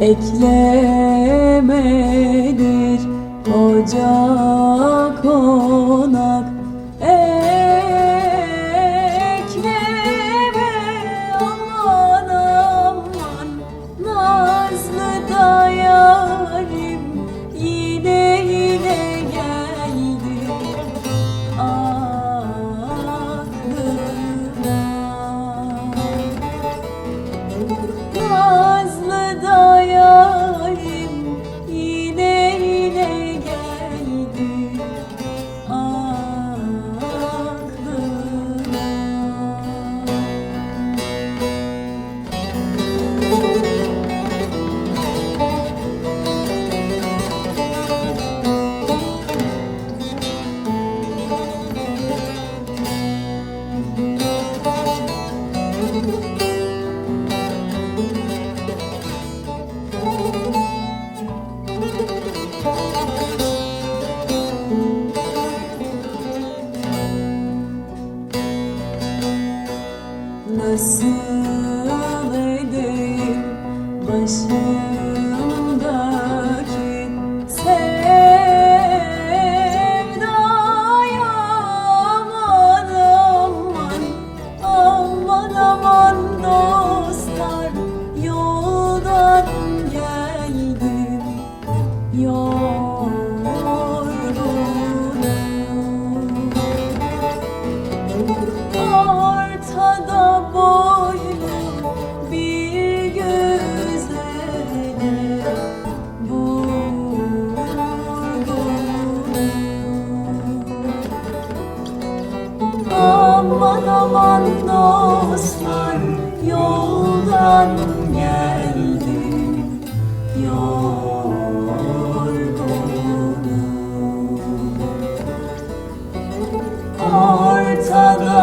Ekle eklemedir koca konak ekleme aman aman nazlı da yarim yine yine geldi. Aklıma Nazlı Nasıl başımdaki sevdaya aman aman aman aman dostlar yoldan geldim yorgunum Ortada Aman aman dostlar yoldan geldim. Yorgunum. Ortada